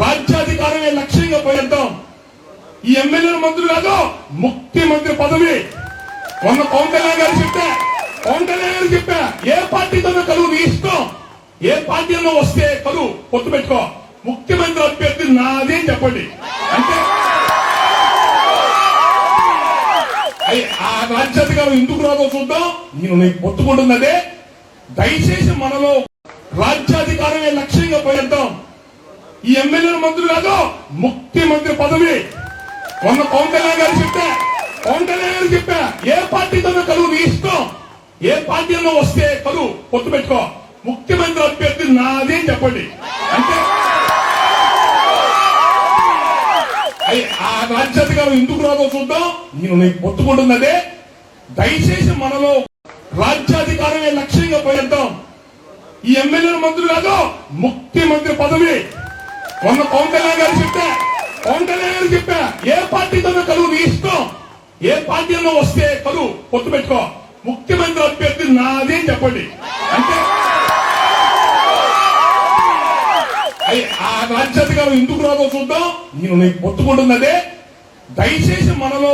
రాజ్యాధికారమే లక్ష్యంగా పోయేద్దాం. ఈ ఎమ్మెల్యే మంత్రులు కాదు ముఖ్యమంత్రి పదవి. మొన్న పవన్ కళ్యాణ్ గారు చెప్పా పవన్ కళ్యాణ్ గారు చెప్పా ఏ పార్టీతోనో కలువు నీ ఇష్టం. ఏ పార్టీలో వస్తే కలువు పొత్తు పెట్టుకో. ముఖ్యమంత్రి అభ్యర్థి నాదే చెప్పండి. అంటే ఆ రాజ్యాధికారం ఎందుకు రాదో చూద్దాం. నేను నీకు పొత్తుకుంటున్నదే. దయచేసి మనలో రాజ్యాధికారమే ఈ ఎమ్మెల్యే మంత్రులు కాదు ముఖ్యమంత్రి పదవి. మొన్న పవన్ కళ్యాణ్ గారు చెప్పా పవన్ కళ్యాణ్ గారు చెప్పా ఏ పార్టీతోనో కలువు నీ ఇష్టం. ఏ పార్టీలో వస్తే కలువు పొత్తు పెట్టుకో. ముఖ్యమంత్రి అభ్యర్థి నాదే అని చెప్పండి. అంటే ఆ రాజ్యాధికారం ఎందుకు రాదో చూద్దాం. నేను నీకు పొత్తుకుంటున్నదే దయచేసి మనలో రాజ్యాధికారమే లక్ష్యంగా పోయేద్దాం. ఈ ఎమ్మెల్యే మంత్రులు కాదు ముఖ్యమంత్రి పదవి. మొన్న పవన్ కళ్యాణ్ గారు చెప్పా పవన్ కళ్యాణ్ గారు చెప్పా ఏ పార్టీతోనో కలువు నీ ఇష్టం. ఏ పార్టీలో వస్తే కలువు పొత్తు పెట్టుకో. ముఖ్యమంత్రి అభ్యర్థి నాదే అని చెప్పండి. అంటే అయ్ ఆ రాజ్యాధికారం ఎందుకు రాదో చూద్దాం. నేను నీకు పొత్తుకుంటున్నదే. దయచేసి మనలో